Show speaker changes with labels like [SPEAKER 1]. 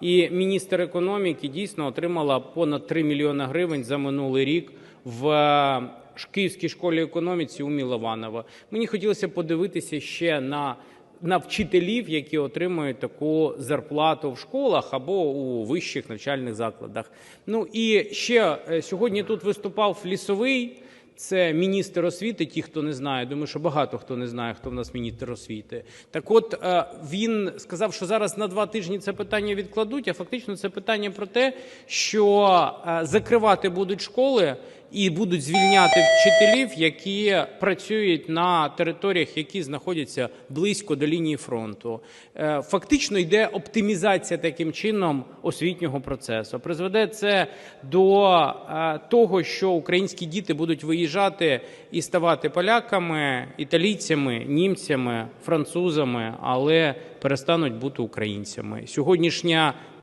[SPEAKER 1] І міністр економіки дійсно отримала понад 3 мільйони гривень за минулий рік в е, Київській школі економіці у Мілованова. Мені хотілося подивитися ще на, на вчителів, які отримують таку зарплату в школах або у вищих навчальних закладах. Ну і ще е, сьогодні тут виступав Лісовий. Це міністр освіти. Ті, хто не знає, думаю, що багато хто не знає, хто в нас міністр освіти. Так, от е, він сказав, що зараз на два тижні це питання відкладуть. А фактично це питання про те, що е, закривати будуть школи і будуть звільняти вчителів, які працюють на територіях, які знаходяться близько до лінії фронту. Е, Фактично йде оптимізація таким чином освітнього процесу. Призведе це до е, того, що українські діти будуть виїжджати і ставати поляками, італійцями, німцями, французами, але перестануть бути українцями. Сьогоднішня